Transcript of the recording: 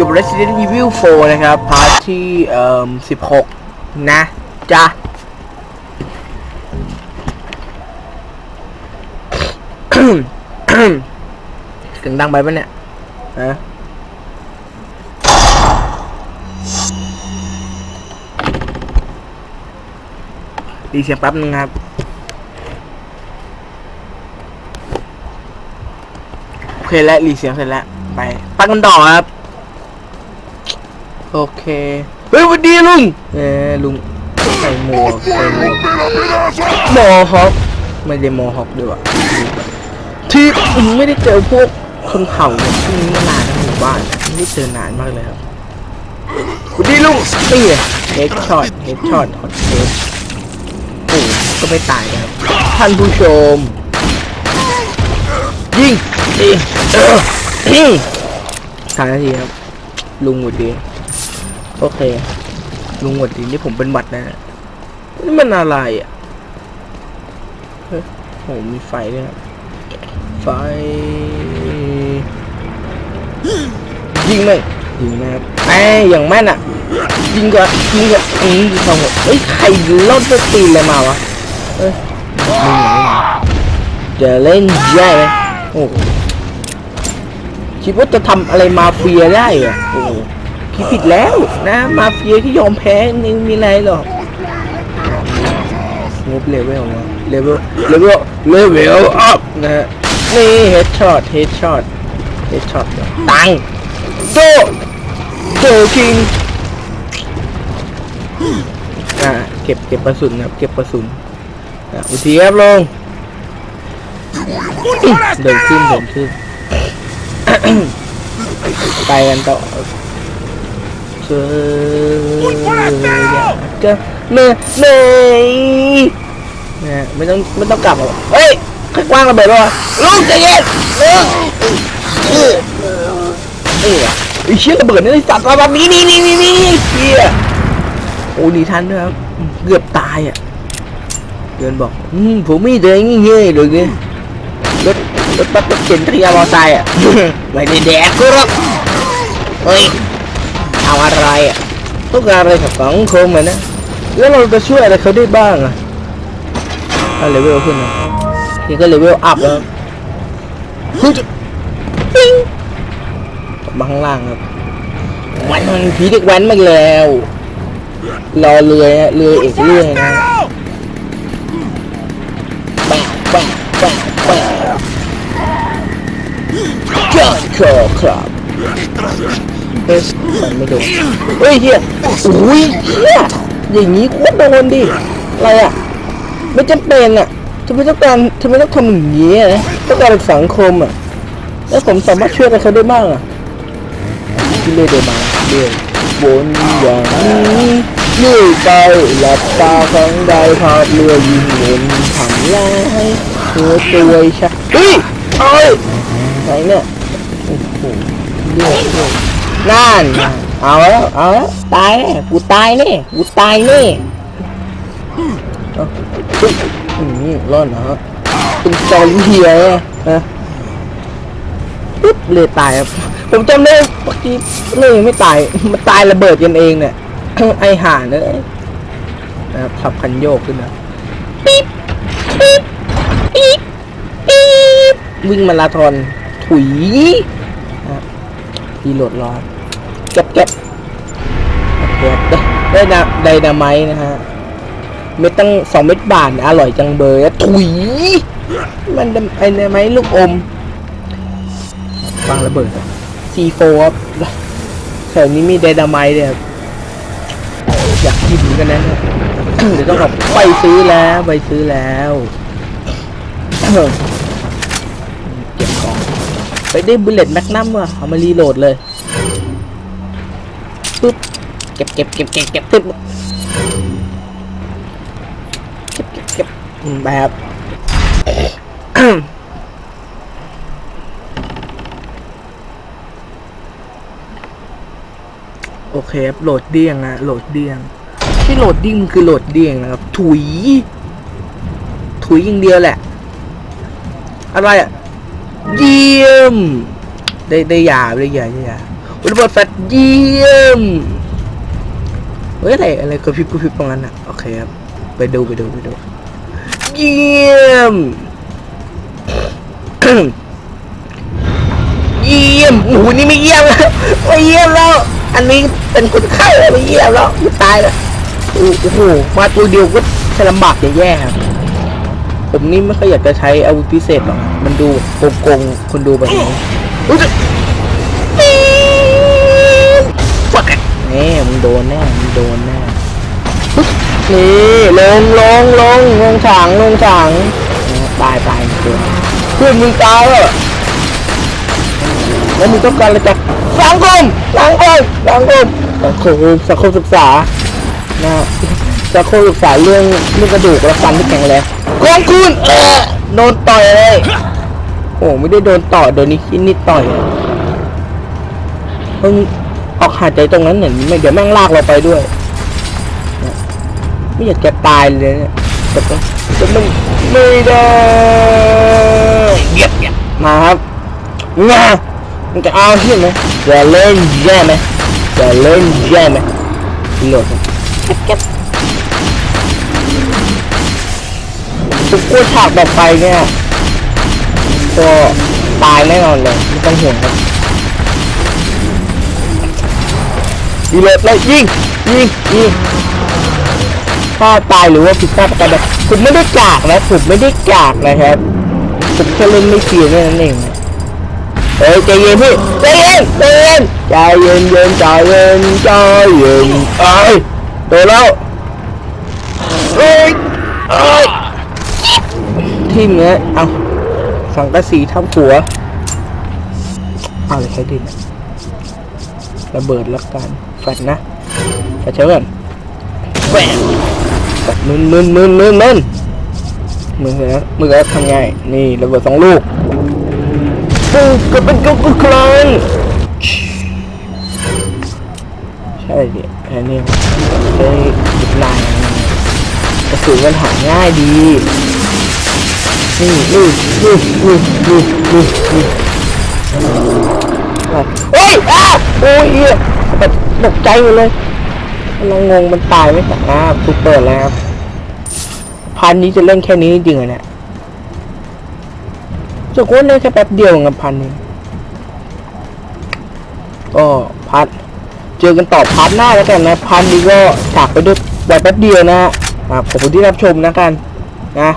กับ Resident Evil 4 นะครับ พาร์ทที่เอ่อ16 นะจ๊ะเสียงดังไปปะเนี่ยฮะดีเสียงแป๊บนึงครับโอเคแล้วรีเสียงเสร็จแล้ว ไป ปักกันต่อครับ โอเค เฮ้ยสวันดีลุงเออลุงใส่หมวกใส่หมวกหมอฮอกไม่ได้หมอฮอกด้วยว่ะที่อืมไม่ได้เจอพวกคนเผ่าเนี่ยช่วงนี้มานานในหมู่บ้านไม่ได้เจอนานมากเลยครับสวันดีลุงนี่เฮดช็อตเฮดช็อตฮอตเฮดโอ้ก็ไม่ตายนะครับท่านผู้ชม ยิงยิงเออยิงสามนาทีครับลุงหวัดดี โอเค ลุงหวัดดีนี่ผมเป็นหวัดนะนี่มันอะไรอะเฮ้ยโหมีไฟด้วยครับไฟ ยิงไหมยิงนะครับไอ้อย่างแม่น่ะ ยิงก่อนยิงก่อนอืมยิงสองหัวเฮ้ยใครลดสตีนอะไรมาวะเฮ้ยมึงอย่าเล่นจะเล่นแย่ไหมโอ้โหคิดว่าจะทำอะไรมาเฟียได้เหรอะโอ้โห คิดผิดแล้วนะ มาเฟียที่ยอมแพ้นี่มีอะไรหรอกงบเลเวลนะเลเวลเลเวลเลเวลอัพนะฮะนี่เฮดช็อตเฮดช็อตเฮดช็อตตังโซโซคิงอ่าเก็บเก็บกระสุนนะครับเก็บกระสุนอะอุทีครับลงเดินขึ้นเดินขึ้นไปกันต่อ จอจะเนยเนยนะไม่ต้องไม่ต้องกลับหรอกเฮ้ยใครกว้างระเบิดวะลูกใจเย็นเออเออเออไอ้เชี่ยระเบิดนี่สัตว์มาแบบนี้นี่นี่นี่นี่เชี่ยโอ้ดีทันด้วยครับเกือบตายอะเดินบอกอืมผมไม่เดินงี้เงี้ยเลยไงรถรถบัสรถเข็นจักรยานมอเตอร์ไซค์อะไม่ได้แดกกูหรอกเฮ้ย เอาอะไรอะต้องการอะไรกับสังคมอะนะ แล้วเราจะช่วยอะไรเขาได้บ้างอะเลเวลขึ้นนะนี่ก็เลเวลอัพแล้วฮึดปิ้งมาข้างล่างครับมันผีเด็กแว้นมาแล้วรอเรือฮะเรือเอกเรือนะแปะแปะแปะแปะยอดคอครับ เฮ้ยมันไม่โดนเฮ้ยเฮียอุ้ยเฮียอย่างนี้โคตรโดนดิอะไรอะไม่จำเป็นอะทำไมต้องการทำไมต้องทำอย่างนี้อะนะต้องการสังคมอะแล้วผมสามารถช่วยอะไรเขาได้บ้างอะที่เรื่อยเดินมาเรื่อยวนอย่างนี้เรื่อยไปหลับตาครั้งใดพาเรือยิงหมุนทำลายหัวตัวชะเฮ้ยเอ้ยไหนเนี่ยโอ้โหเลือดเลือด นั่น เอาแล้วเอาแล้วตายแน่กูตายแน่กูตายแน่ยอืมร้อนเหรอเป็นจอรี่เฮียไงฮะปึ๊บเลยตายครับผมจำได้เมื่อกี้เลยไม่ตาย มันตายระเบิดกันเองเนี่ยไอห่าเลยนะครับขับคันโยกขึ้นนะปิ๊บปิ๊บปิ๊บปิ๊บวิ่งมาราธอนถุย รีโหลดรอเก็บเก็บเก็บได้ได้นะไดนาไมนะฮะ เม็ดตั้งสองเม็ดบาทนะอร่อยจังเบยอะถุย มันไอ้ไดนาไมลูกอมวางระเบิดซีโฟครับแถวนี้มีไดนาไมต์เลยครับอยากกินกันนะเดี๋ยวต้องแบบไปซื้อแล้วไปซื้อแล้ว ไปได้บุลเลตแมกนัมว่ะเอามารีโหลดเลยปึ๊บเก็บเก็บเก็บเก็บเก็บปึ๊บเก็บเก็บเก็บอืมไปครับโอเคครับโหลดเดียงนะโหลดเดียงที่โหลดดิ้งมันคือโหลดเดียงนะครับถุย ถุยอย่างเดียวแหละ อะไรอะ เยี่ยม ได้ได้ยาได้ยาได้ยาระเบิดแฟลชเยี่ยมเฮ้ยอะไรอะไรกระพริบกระพริบตรงนั้นอะโอเคครับไปดูไปดูไปดูเยี่ยมเยี่ยมโอ้โหนี่ไม่เยี่ยมแล้วไม่เยี่ยมแล้ว อันนี้เป็นคนไข้แล้วไม่เยี่ยมแล้วไม่ตายแล้วโอ้โหมาตัวเดียวก็ลำบากแย่ครับผมนี่ไม่ค่อยอยากจะใช้อาวุธพิเศษหรอก ดูโกงๆคนดูแบบนี้อุ๊ยจะฟักแน่มึงโดนแน่มึงโดนแน่ปึ๊บนี่ลงลงลงลงฉางลงฉางตายตายเพื่อนเพื่อนมึงตายแล้วแล้วมึงต้องการอะไรจากสังคมสังคมสังคมสังคมสังคมศึกษานะสังคมศึกษาเรื่องเรื่องกระดูกและฟันที่แข็งแรงของคุณเออโดนต่อยเลย โอ้ไม่ได้โดนต่อยโดนนิดนิดต่อยเพิ่งออกหายใจตรงนั้นเหมือนไม่เดี๋ยวแม่งลากเราไปด้วย ไม่อยากจะตายเลยเนี่ยแต่ก็แต่มันไม่ได้เงียบเงียบมาครับงามันจะเอาใช่ไหมจะเล่นแย่ไหมจะเล่นแย่ไหมโหลดแก๊บทุกกู้ฉากต่อไปเนี่ย ก็ตายแน่นอนเลยไม่ต้องห่วงครับดีเลยเลยยิงยิงยิงถ้าตายหรือว่าผิดพลาดประการใดผมไม่ได้กากนะผมไม่ได้กากนะครับผมแค่เล่นไม่เสียแค่นั้นเองเฮ้ยใจเย็นพี่ใจเย็นใจเย็นใจเย็นเย็นใจเย็นใจเย็นเอ้ยโดนแล้วเอ้ยเอ้ยทีมเนี้ยเอา สังกะสีทับหัวเอาเลยใช้ดินระเบิดล้วกันแฟดนะแฟดเชิญแฟดแฟดมึนมึนมึนมึนมึนมือนะมือก็ทำไงนี่ระเบิดสองลูกปูก็เป็นกุ๊กคลอนใช่ดิอันนี้ได้ดิบลายกระสุนมันหาง่ายดี นี่นี่นี่นี่นี่นี่นี่เฮ้ยอ้าวโอ้ยเหี้ยแบบตกใจหมดเลยเรางงมันตายไหมอ่าถูกเปิดแล้วครับพันนี้จะเล่นแค่นี้จริงเหรอเนี่ยจะโค้ดเล่นแค่แป๊บเดียวกับพันนี้ก็พัดเจอกันต่อพัดหน้าแล้วกันนะพันนี้ก็จากไปด้วยแบบแป๊บเดียวนะฮะอะขอบคุณที่รับชมนะกันนะ